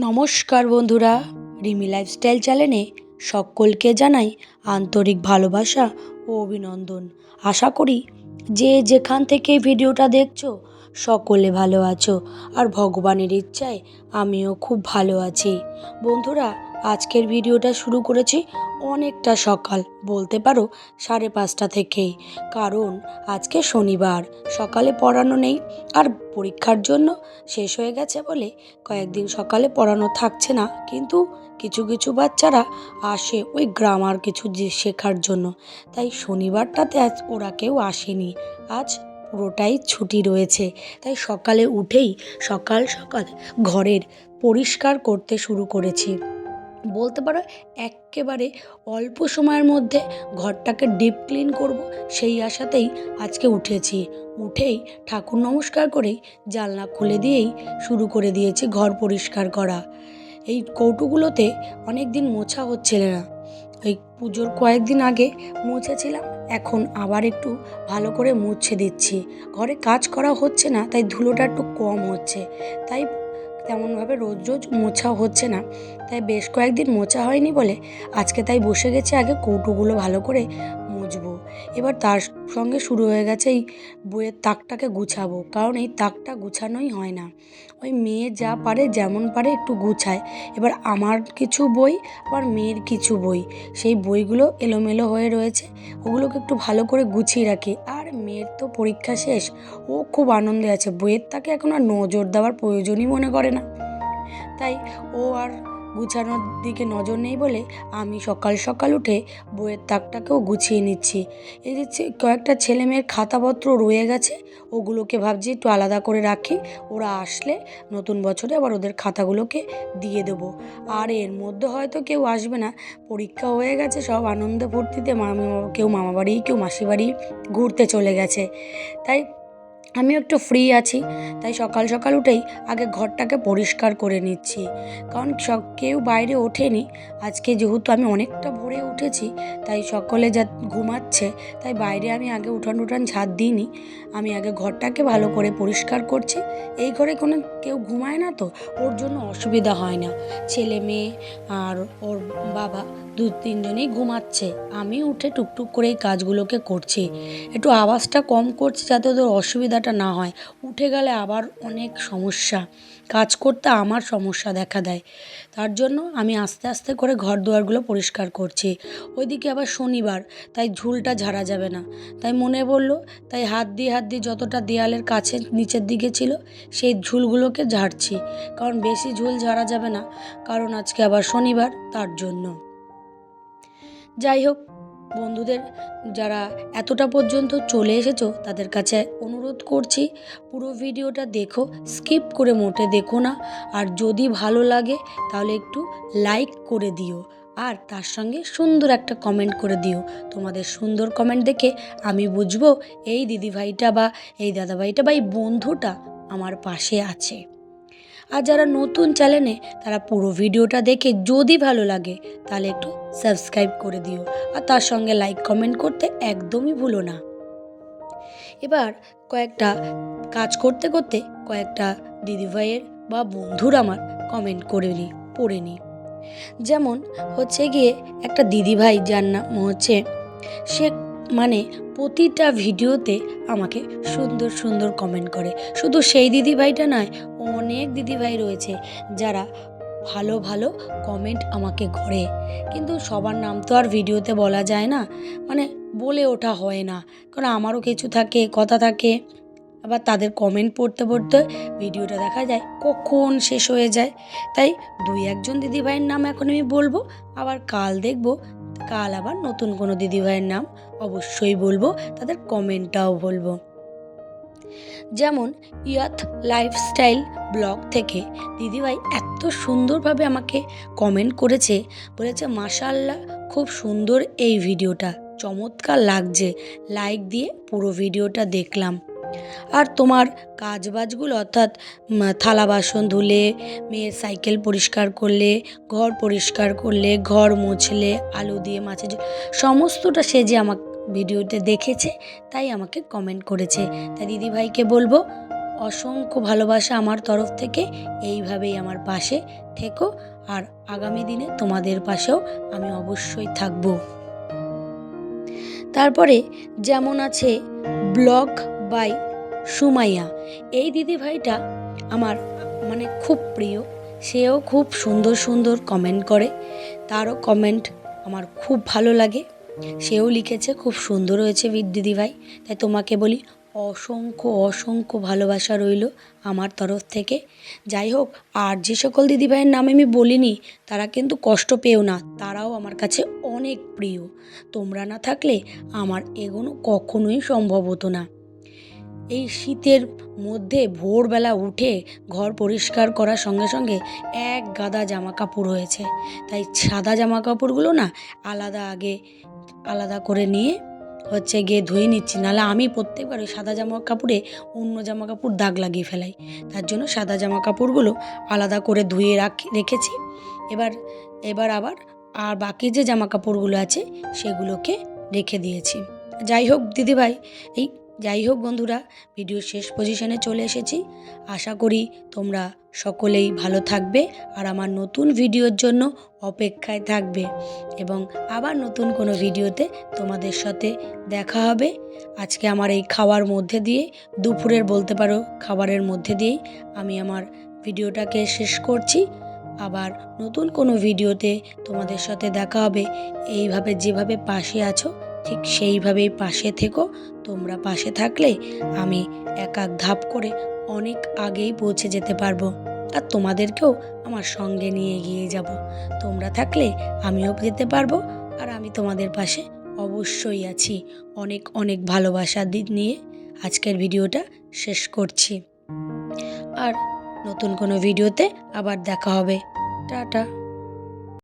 নমস্কার বন্ধুরা, রিমি লাইফস্টাইল চ্যানেলে সকলকে জানাই আন্তরিক ভালোবাসা ও অভিনন্দন। আশা করি যে যেখান থেকে ভিডিওটা দেখছ, সকলে ভালো আছো। আর ভগবানের ইচ্ছায় আমিও খুব ভালো আছি। বন্ধুরা আজকের ভিডিওটা শুরু করেছি অনেকটা সকাল, বলতে পারো সাড়ে পাঁচটা থেকেই। কারণ আজকে শনিবার, সকালে পড়ানো নেই। আর পরীক্ষার জন্য শেষ হয়ে গেছে বলে কয়েকদিন সকালে পড়ানো থাকছে না। কিন্তু কিছু কিছু বাচ্চারা আসে ওই গ্রামার কিছু শেখার জন্য। তাই শনিবারটাতে আজ ওরা কেউ আসেনি। আজ পুরোটাই ছুটি রয়েছে। তাই সকালে উঠেই সকাল সকাল ঘরের পরিষ্কার করতে শুরু করেছি। বলতে পারো এক্কেবারে অল্প সময়ের মধ্যে ঘরটাকে ডিপ ক্লিন করব, সেই আশাতেই আজকে উঠেছি। উঠেই ঠাকুর নমস্কার করেই জানলা খুলে দিয়েই শুরু করে দিয়েছি ঘর পরিষ্কার করা। এই কৌটোগুলোতে অনেক দিন মোছা হচ্ছিল না। এই পুজোর কয়েকদিন আগে মুছেছিলাম, এখন আবার একটু ভালো করে মুছে দিচ্ছি। ঘরে কাজ করা হচ্ছে না, তাই ধুলোটা একটু কম হচ্ছে। তাই তেমনভাবে রোজ রোজ মোছা হচ্ছে না। তাই বেশ কয়েকদিন মোছা হয়নি বলে আজকে তাই বসে গেছে আগে কৌটোগুলো ভালো করে এবার তার সঙ্গে শুরু হয়ে গেছে এই বইয়ের তাকটাকে গুছাবো, কারণ এই তাকটা গুছানোই হয় না। ওই মেয়ে যা পারে, যেমন পারে, একটু গুছায়। এবার আমার কিছু বই, আবার মেয়ের কিছু বই। সেই বইগুলো এলোমেলো হয়ে রয়েছে, ওগুলোকে একটু ভালো করে গুছিয়ে রাখি। আর মেয়ের তো পরীক্ষা শেষ, ও খুব আনন্দে আছে। বইয়ের তাকে এখন আর নজর দেওয়ার প্রয়োজনই মনে করে না। তাই ও আর গুছানোর দিকে নজর নেই বলে আমি সকাল সকাল উঠে বইয়ের তাকটাকেও গুছিয়ে নিচ্ছি। এই যে কয়েকটা ছেলে মেয়ের খাতাপত্র রয়ে গেছে। ওগুলোকে ভাবছি একটু আলাদা করে রাখি। ওরা আসলে নতুন বছরে আবার ওদের খাতাগুলোকে দিয়ে দেবো। আর এর মধ্যে হয়তো কেউ আসবে না। পরীক্ষা হয়ে গেছে, সব আনন্দ ফুর্তিতে মামা কেউ মামা বাড়ি কেউ মাসি বাড়ি ঘুরতে চলে গেছে। তাই আমিও একটু ফ্রি আছি, তাই সকাল সকাল উঠেই আগে ঘরটাকে পরিষ্কার করে নিচ্ছি। কারণ সব কেউ বাইরে ওঠেনি, আজকে যেহেতু আমি অনেকটা ভোরে উঠেছি, তাই সকলে যা ঘুমাচ্ছে, তাই বাইরে আমি আগে উঠান টুঠান ঝাড় দিইনি। আমি আগে ঘরটাকে ভালো করে পরিষ্কার করছি। এই ঘরে কোনো কেউ ঘুমায় না তো, ওর জন্য অসুবিধা হয় না। ছেলে মেয়ে আর ওর বাবা দু তিনজনেই ঘুমাচ্ছে। আমি উঠে টুকটুক করে এই কাজগুলোকে করছি। একটু আওয়াজটা কম করছি যাতে ওদের অসুবিধাটা না হয়। উঠে গেলে আবার অনেক সমস্যা। কাজ করতে আমার সমস্যা দেখা দেয়। তার জন্য আমি আস্তে আস্তে করে ঘর দুয়ারগুলো পরিষ্কার করছি। ওইদিকে আবার শনিবার, তাই ঝুলটা ঝাড়া যাবে না। তাই মনে পড়ল, তাই হাত দিয়ে হাত দিয়ে যতটা দেয়ালের কাছে নিচের দিকে ছিল, সেই ঝুলগুলোকে ঝাড়ছি। কারণ বেশি ঝুল ঝাড়া যাবে না, কারণ আজকে আবার শনিবার, তার জন্য। যাই হোক, বন্ধুদের, যারা এতটা পর্যন্ত চলে এসেছ, তাদের কাছে অনুরোধ করছি, পুরো ভিডিওটা দেখো, স্কিপ করে মোটে দেখো না। আর যদি ভালো লাগে, তাহলে একটু লাইক করে দিও। আর তার সঙ্গে সুন্দর একটা কমেন্ট করে দিও। তোমাদের সুন্দর কমেন্ট দেখে আমি বুঝব, এই দিদিভাইটা বা এই দাদাভাইটা বা এই বন্ধুটা আমার পাশে আছে। আর যারা নতুন চ্যানেলে, তারা পুরো ভিডিওটা দেখে যদি ভালো লাগে, তাহলে একটু সাবস্ক্রাইব করে দিও। আর তার সঙ্গে লাইক কমেন্ট করতে একদমই ভুলো না। এবার কয়েকটা কাজ করতে করতে কয়েকটা দিদিভাইয়ের বা বন্ধুর আমার কমেন্ট করে নিই পড়ে নিই যেমন হচ্ছে গিয়ে একটা দিদিভাই, যার নাম হচ্ছে সে মানে প্রতিটা ভিডিওতে আমাকে সুন্দর সুন্দর কমেন্ট করে। শুধু সেই দিদিভাইটা নয়, অনেক দিদিভাই রয়েছে যারা ভালো ভালো কমেন্ট আমাকে করে কিন্তু সবার নাম তো আর ভিডিওতে বলা যায় না মানে বলে ওঠা হয় না। কারণ আমারও কিছু থাকে, কথা থাকে, আবার তাদের কমেন্ট পড়তে পড়তে ভিডিওটা দেখা যায় কখন শেষ হয়ে যায়। তাই দুই একজন দিদিভাইয়ের নাম এখন আমি বলব, আবার কাল দেখব কাল আবার নতুন কোনো দিদিভাইয়ের নাম অবশ্যই বলব, তাদের কমেন্টটাও বলব। যেমন ইয়াথ লাইফস্টাইল ব্লগ থেকে দিদিভাই এত সুন্দরভাবে আমাকে কমেন্ট করেছে, বলেছে মাশাল্লাহ খুব সুন্দর এই ভিডিওটা। চমৎকার লাগছে। লাইক দিয়ে পুরো ভিডিওটা দেখলাম। আর তোমার কাজবাজগুলো অর্থাৎ থালা বাসন ধুলে, মেয়ের সাইকেল পরিষ্কার করলে, ঘর পরিষ্কার করলে, ঘর মুছলে, আলু দিয়ে মাছের সমস্তটা সে যে আমার ভিডিওতে দেখেছে, তাই আমাকে কমেন্ট করেছে। তাই দিদিভাইকে বলব, অসংখ্য ভালোবাসা আমার তরফ থেকে, এইভাবেই আমার পাশে থেকো। আর আগামী দিনে তোমাদের পাশেও আমি অবশ্যই থাকব। তারপরে যেমন আছে, ব্লগ বাই সুমাইয়া। এই দিদি ভাইটা আমার মানে খুব প্রিয়। সেও খুব সুন্দর সুন্দর কমেন্ট করে। তারও কমেন্ট আমার খুব ভালো লাগে। সেও লিখেছে, খুব সুন্দর হয়েছে দিদি ভাই তাই তোমাকে বলি, অসংখ্য অসংখ্য ভালোবাসা রইল আমার তরফ থেকে। যাই হোক, আর যে সকল দিদিভাইয়ের নাম আমি বলিনি, তারা কিন্তু কষ্ট পেও না। তারাও আমার কাছে অনেক প্রিয়। তোমরা না থাকলে আমার এগোনো কখনোই সম্ভব হতো না। এই শীতের মধ্যে ভোরবেলা উঠে ঘর পরিষ্কার করার সঙ্গে সঙ্গে এক গাদা জামা কাপড় হয়েছে। তাই সাদা জামা কাপড়গুলো না আলাদা আগে আলাদা করে নিয়ে হচ্ছে গিয়ে ধুয়ে নিচ্ছি। নাহলে আমি প্রত্যেকবার ওই সাদা জামা কাপড়ে অন্য জামা কাপড় দাগ লাগিয়ে ফেলাই। তার জন্য সাদা জামা কাপড়গুলো আলাদা করে ধুয়ে রাখি রেখেছি। এবার এবার আবার আর বাকি যে জামা কাপড়গুলো আছে সেগুলোকে রেখে দিয়েছি। যাই হোক, দিদিভাই, এই যাই হোক বন্ধুরা, ভিডিওর শেষ পজিশনে চলে এসেছি। আশা করি তোমরা সকলেই ভালো থাকবে আর আমার নতুন ভিডিওর জন্য অপেক্ষায় থাকবে এবং আবার নতুন কোনো ভিডিওতে তোমাদের সাথে দেখা হবে। আজকে আমার এই খাওয়ার মধ্যে দিয়ে, দুপুরের বলতে পারো খাবারের মধ্যে দিয়েই আমি আমার ভিডিওটাকে শেষ করছি। আবার নতুন কোনো ভিডিওতে তোমাদের সাথে দেখা হবে। এইভাবে যেভাবে পাশে আছো ঠিক সেইভাবেই পাশে থেকো। তোমরা পাশে থাকলে আমি এক এক ধাপ করে অনেক আগেই পৌঁছে যেতে পারব। আর তোমাদেরকেও আমার সঙ্গে নিয়ে গিয়ে যাব। তোমরা থাকলে আমিও যেতে পারব আর আমি তোমাদের পাশে অবশ্যই আছি। অনেক অনেক ভালোবাসা নিয়ে আজকের ভিডিওটা শেষ করছি। আর নতুন কোনো ভিডিওতে আবার দেখা হবে। টাটা।